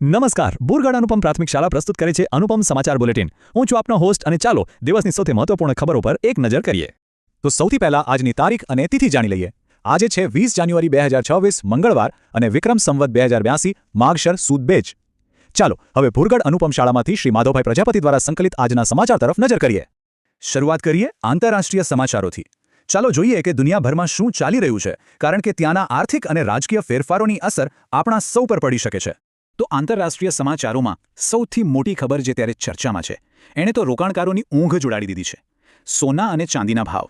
નમસ્કાર. બુરગઢ અનુપમ પ્રાથમિક શાળા પ્રસ્તુત કરે છે અનુપમ સમાચાર બુલેટિન. હું છું આપનો હોસ્ટ અને ચાલો દિવસની સૌથી મહત્વપૂર્ણ ખબરો પર એક નજર કરીએ. તો સૌથી પહેલા આજની તારીખ અને તિથિ જાણી લઈએ. આજે છે વીસ જાન્યુઆરી બે હજાર છવ્વીસ, મંગળવાર અને વિક્રમ સંવત બે હજાર બ્યાસી, માગશર સુદ બેજ. ચાલો, હવે ભુરગઢ અનુપમ શાળામાંથી શ્રી માધવભાઈ પ્રજાપતિ દ્વારા સંકલિત આજના સમાચાર તરફ નજર કરીએ. શરૂઆત કરીએ આંતરરાષ્ટ્રીય સમાચારોથી. ચાલો જોઈએ કે દુનિયાભરમાં શું ચાલી રહ્યું છે, કારણ કે ત્યાંના આર્થિક અને રાજકીય ફેરફારોની અસર આપણા સૌ પર પડી શકે છે. તો આંતરરાષ્ટ્રીય સમાચારોમાં સૌથી મોટી ખબર જે ત્યારે ચર્ચામાં છે, એણે તો રોકાણકારોની ઊંઘ જોડાડી દીધી છે. સોના અને ચાંદીના ભાવ.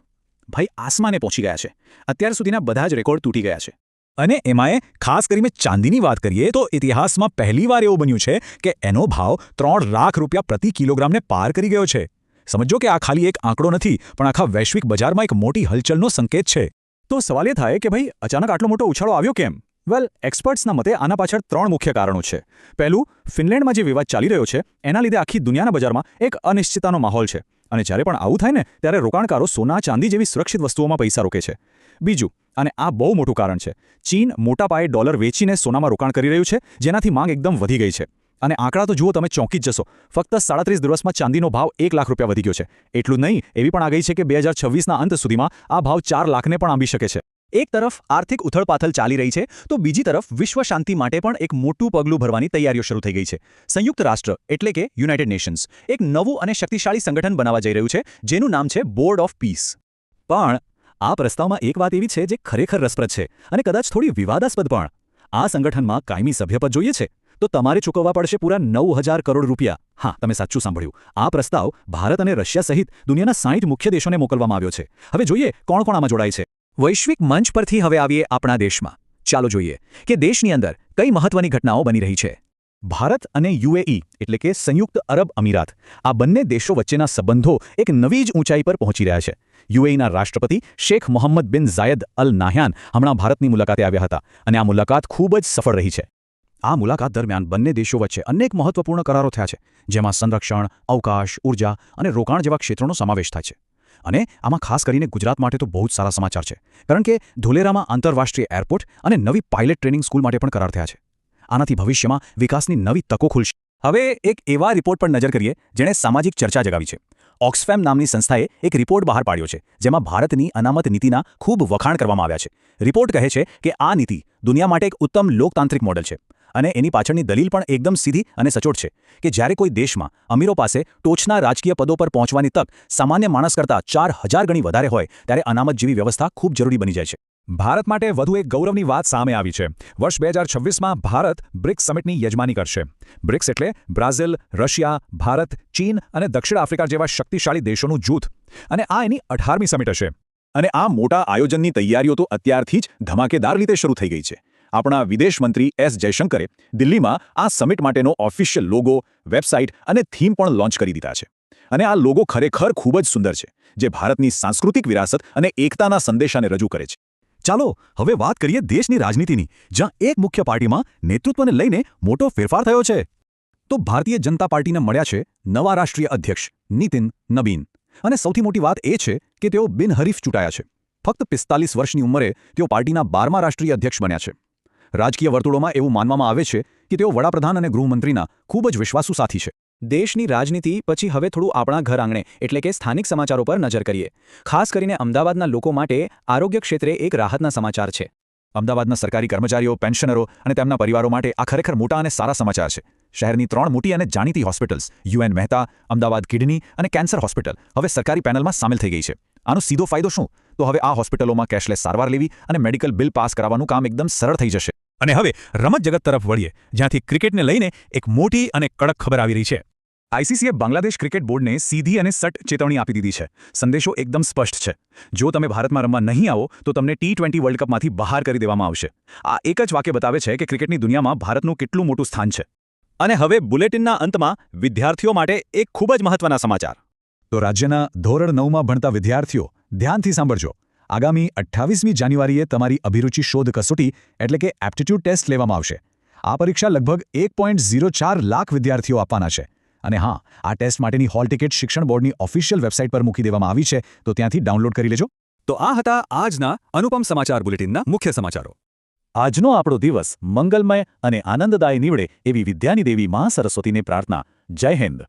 ભાઈ, આસમાને પહોંચી ગયા છે. અત્યાર સુધીના બધા જ રેકોર્ડ તૂટી ગયા છે. અને એમાંય ખાસ કરીને ચાંદીની વાત કરીએ તો ઇતિહાસમાં પહેલીવાર એવું બન્યું છે કે એનો ભાવ ત્રણ લાખ રૂપિયા પ્રતિ કિલોગ્રામને પાર કરી ગયો છે. સમજો કે આ ખાલી એક આંકડો નથી, પણ આખા વૈશ્વિક બજારમાં એક મોટી હલચલનો સંકેત છે. તો સવાલ એ થાય કે ભાઈ, અચાનક આટલો મોટો ઉછાળો આવ્યો કેમ? વેલ એક્સપર્ટ્સના મતે આના પાછળ ત્રણ મુખ્ય કારણો છે. પહેલું, ફિનલેન્ડમાં જે વિવાદ ચાલી રહ્યો છે, એના લીધે આખી દુનિયાના બજારમાં એક અનિશ્ચિતતાનો માહોલ છે. અને જ્યારે પણ આવું થાય ને, ત્યારે રોકાણકારો સોના, ચાંદી જેવી સુરક્ષિત વસ્તુઓમાં પૈસા રોકે છે. બીજું, અને આ બહુ મોટું કારણ છે, ચીન મોટા પાયે ડોલર વેચીને સોનામાં રોકાણ કરી રહ્યું છે, જેનાથી માંગ એકદમ વધી ગઈ છે. અને આંકડા તો જુઓ તમે ચોંકી જ જશો. ફક્ત સાડત્રીસ દિવસમાં ચાંદીનો ભાવ એક લાખ રૂપિયા વધી ગયો છે. એટલું નહીં, એવી પણ આ છે કે બે હજાર છવ્વીસના અંત સુધીમાં આ ભાવ ચાર લાખને પણ આંબી શકે છે. એક તરફ આર્થિક ઉથળપાથલ ચાલી રહી છે, તો બીજી તરફ વિશ્વ શાંતિ માટે પણ એક મોટું પગલું ભરવાની તૈયારીઓ શરૂ થઈ ગઈ છે. સંયુક્ત રાષ્ટ્ર એટલે કે યુનાઇટેડ નેશન્સ એક નવું અને શક્તિશાળી સંગઠન બનાવવા જઈ રહ્યું છે, જેનું નામ છે બોર્ડ ઓફ પીસ. પણ આ પ્રસ્તાવમાં એક વાત એવી છે જે ખરેખર રસપ્રદ છે અને કદાચ થોડી વિવાદાસ્પદ પણ. આ સંગઠનમાં કાયમી સભ્યપદ જોઈએ છે, તો તમારે ચૂકવવા પડશે પૂરા નવ હજાર કરોડ રૂપિયા. હા, તમે સાચું સાંભળ્યું. આ પ્રસ્તાવ ભારત અને રશિયા સહિત દુનિયાના સાઠ મુખ્ય દેશોને મોકલવામાં આવ્યો છે. હવે જોઈએ કોણ કોણ આમાં જોડાય છે. વૈશ્વિક મંચ પરથી હવે આવીએ આપણા દેશમાં. ચાલો જોઈએ કે દેશની અંદર કઈ મહત્વની ઘટનાઓ બની રહી છે. ભારત અને યુએઈ એટલે કે સંયુક્ત અરબ અમીરાત, આ બંને દેશો વચ્ચેના સંબંધો એક નવી જ ઊંચાઈ પર પહોંચી રહ્યા છે. યુએઈના રાષ્ટ્રપતિ શેખ મોહમ્મદ બિન ઝાયદ અલ નાહ્યાન હમણાં ભારતની મુલાકાતે આવ્યા હતા અને આ મુલાકાત ખૂબ જ સફળ રહી છે. આ મુલાકાત દરમિયાન બંને દેશો વચ્ચે અનેક મહત્વપૂર્ણ કરારો થયા છે, જેમાં સંરક્ષણ, અવકાશ, ઊર્જા અને રોકાણ જેવા ક્ષેત્રોનો સમાવેશ થાય છે. અને આમાં ખાસ કરીને ગુજરાત માટે તો બહુ જ સારા સમાચાર છે. કારણ કે ધોલેરામાં આંતરરાષ્ટ્રીય એરપોર્ટ અને નવી પાયલટ ટ્રેનિંગ સ્કૂલ માટે પણ કરાર થયા છે. આનાથી ભવિષ્યમાં વિકાસની નવી તકો ખુલશે. હવે એક એવા રિપોર્ટ પર નજર કરીએ જેણે સામાજિક ચર્ચા જગાવી છે. ઓક્સફેમ નામની સંસ્થાએ એક રિપોર્ટ બહાર પાડ્યો છે, જેમાં ભારતની અનામત નીતિના ખૂબ વખાણ કરવામાં આવ્યા છે. રિપોર્ટ કહે છે કે આ નીતિ દુનિયા માટે એક ઉત્તમ લોકતાંત્રિક મોડલ છે અને એની પાછળની દલીલ પણ એકદમ સીધી અને સચોટ છે કે જ્યારે કોઈ દેશમાં અમીરો પાસે ટોચના રાજકીય પદો પર પહોંચવાની તક સામાન્ય માણસ કરતાં ચાર હજાર ગણી વધારે હોય, ત્યારે અનામત જેવી વ્યવસ્થા ખૂબ જરૂરી બની જાય છે. ભારત માટે વધુ એક ગૌરવની વાત સામે આવી છે. વર્ષ બે હજાર છવ્વીસમાં ભારત બ્રિક્સ સમિટની યજમાની કરશે. બ્રિક્સ એટલે બ્રાઝિલ, રશિયા, ભારત, ચીન અને દક્ષિણ આફ્રિકા જેવા શક્તિશાળી દેશોનું જૂથ. અને આ એની અઢારમી સમિટ હશે. અને આ મોટા આયોજનની તૈયારીઓ તો અત્યારથી જ ધમાકેદાર રીતે શરૂ થઈ ગઈ છે. આપણા વિદેશ મંત્રી એસ જયશંકરે દિલ્હીમાં આ સમિટ માટેનો ઓફિશિયલ લોગો, વેબસાઇટ અને થીમ પણ લોન્ચ કરી દીધા છે. અને આ લોગો ખરેખર ખૂબ જ સુંદર છે, જે ભારતની સાંસ્કૃતિક વિરાસત અને એકતાના સંદેશાને રજૂ કરે છે. ચાલો, હવે વાત કરીએ દેશની રાજનીતિની, જ્યાં એક મુખ્ય પાર્ટીમાં નેતૃત્વને લઈને મોટો ફેરફાર થયો છે. તો ભારતીય જનતા પાર્ટીને મળ્યા છે નવા રાષ્ટ્રીય અધ્યક્ષ નીતિન નબીન. અને સૌથી મોટી વાત એ છે કે તેઓ બિનહરીફ ચૂંટાયા છે. ફક્ત પિસ્તાલીસ વર્ષની ઉંમરે તેઓ પાર્ટીના બારમા રાષ્ટ્રીય અધ્યક્ષ બન્યા છે. રાજકીય વર્તુળોમાં એવું માનવામાં આવે છે કે તેઓ વડાપ્રધાન અને ગૃહમંત્રીના ખૂબ જ વિશ્વાસુ સાથી છે. દેશની રાજનીતિ પછી હવે થોડું આપણા ઘર આંગણે, એટલે કે સ્થાનિક સમાચારો પર નજર કરીએ. ખાસ કરીને અમદાવાદના લોકો માટે આરોગ્ય ક્ષેત્રે એક રાહતના સમાચાર છે. અમદાવાદના સરકારી કર્મચારીઓ, પેન્શનરો અને તેમના પરિવારો માટે આ ખરેખર મોટા અને સારા સમાચાર છે. શહેરની ત્રણ મોટી અને જાણીતી hospitals U N Mehta, Ahmedabad kidney અને કેન્સર હોસ્પિટલ, હવે સરકારી પેનલમાં સામેલ થઈ ગઈ છે. આનો સીધો ફાયદો શું? તો હવે આ હોસ્પિટલોમાં કેશલેસ સારવાર લેવી અને મેડિકલ બિલ પાસ કરાવવાનું કામ એકદમ સરળ થઈ જશે. અને હવે રમત જગત તરફ વળીએ, જ્યાંથી ક્રિકેટને લઈને એક મોટી અને કડક ખબર આવી રહી છે. આઈસીસીએ બાંગ્લાદેશ ક્રિકેટ બોર્ડને સીધી અને સટ ચેતવણી આપી દીધી છે. સંદેશો એકદમ સ્પષ્ટ છે. જો તમે ભારતમાં રમવા નહીં આવો, તો તમને ટી ટ્વેન્ટી વર્લ્ડ કપમાંથી બહાર કરી દેવામાં આવશે. આ એક જ વાક્ય બતાવે છે કે ક્રિકેટની દુનિયામાં ભારતનું કેટલું મોટું સ્થાન છે. અને હવે બુલેટિનના અંતમાં વિદ્યાર્થીઓ માટે એક ખૂબ જ મહત્વના સમાચાર. તો રાજ્યના ધોરણ નવમાં ભણતા વિદ્યાર્થીઓ, ધ્યાનથી સાંભળજો. આગામી અઠ્ઠાવીસમી જાન્યુઆરીએ તમારી અભિરુચિ શોધ કસોટી, એટલે કે એપ્ટિટ્યૂડ ટેસ્ટ લેવામાં આવશે. આ પરીક્ષા લગભગ એક લાખ વિદ્યાર્થીઓ આપવાના છે. અને હા, આ ટેસ્ટ માટેની હોલ ટિકિટ શિક્ષણ બોર્ડની ઓફિશિયલ વેબસાઇટ પર મૂકી દેવામાં આવી છે. તો ત્યાંથી ડાઉનલોડ કરી લેજો. તો આ હતા આજના અનુપમ સમાચાર બુલેટિનના મુખ્ય સમાચારો. આજનો આપણો દિવસ મંગલમય અને આનંદદાયી નીવડે એવી વિદ્યાની દેવી મા સરસ્વતીને પ્રાર્થના. જય હિન્દ.